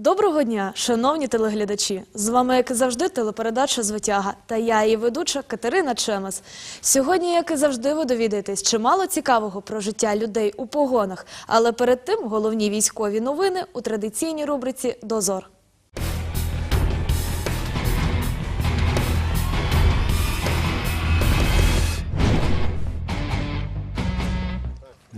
Доброго дня, шановні телеглядачі! З вами, як і завжди, телепередача «Звитяга» та я, її ведуча Катерина Чемес. Сьогодні, як і завжди, ви довідаєтесь чимало цікавого про життя людей у погонах. Але перед тим головні військові новини у традиційній рубриці «Дозор».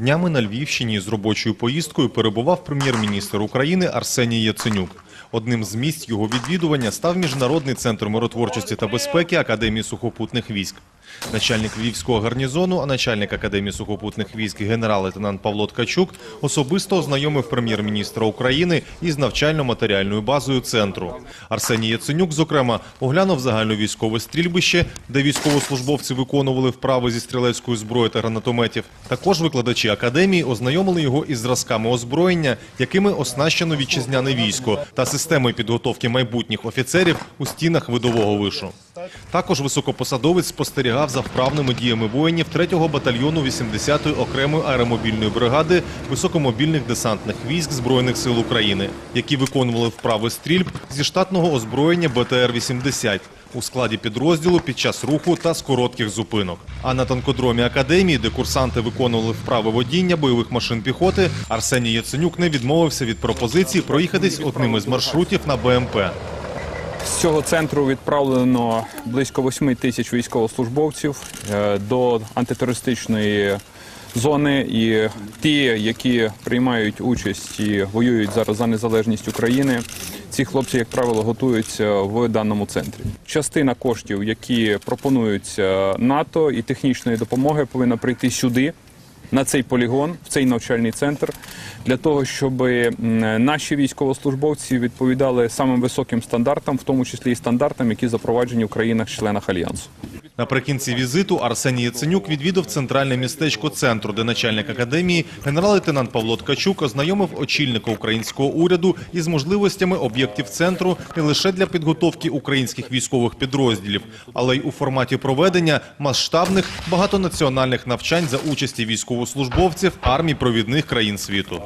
Днями на Львівщині з робочою поїздкою перебував прем'єр-міністр України Арсеній Яценюк. Одним з місць його відвідування став Міжнародний центр миротворчості та безпеки Академії сухопутних військ. Начальник Львівського гарнізону, а начальник Академії сухопутних військ генерал-лейтенант Павло Ткачук особисто ознайомив прем'єр-міністра України із навчально-матеріальною базою центру. Арсеній Яценюк, зокрема, оглянув загальновійськове стрільбище, де військовослужбовці виконували вправи зі стрілецької зброї та гранатометів. Також викладачі академії ознайомили його із зразками озброєння, якими оснащено вітчизняне військо та системою підготовки майбутніх офіцерів у стінах видового вишу. Також високопосадовець спостерігав за вправними діями воїнів 3-го батальйону 80-ї окремої аеромобільної бригади високомобільних десантних військ Збройних сил України, які виконували вправи стрільб зі штатного озброєння БТР-80 у складі підрозділу під час руху та з коротких зупинок. А на танкодромі академії, де курсанти виконували вправи водіння бойових машин піхоти, Арсеній Яценюк не відмовився від пропозиції проїхатись одним із маршрутів на БМП. Цього центру відправлено близько 8 тисяч військовослужбовців е, до антитерористичної зони. І ті, які приймають участь і воюють зараз за незалежність України, ці хлопці, як правило, готуються в даному центрі. Частина коштів, які пропонуються НАТО і технічної допомоги, повинна прийти сюди. На цей полігон, в цей навчальний центр, для того, щоб наші військовослужбовці відповідали самим високим стандартам, в тому числі і стандартам, які запроваджені в країнах-членах альянсу. Наприкінці візиту Арсеній Яценюк відвідав центральне містечко центру, де начальник академії генерал-лейтенант Павло Ткачук ознайомив очільника українського уряду із можливостями об'єктів центру не лише для підготовки українських військових підрозділів, але й у форматі проведення масштабних багатонаціональних навчань за участі військовослужбовців армій провідних країн світу.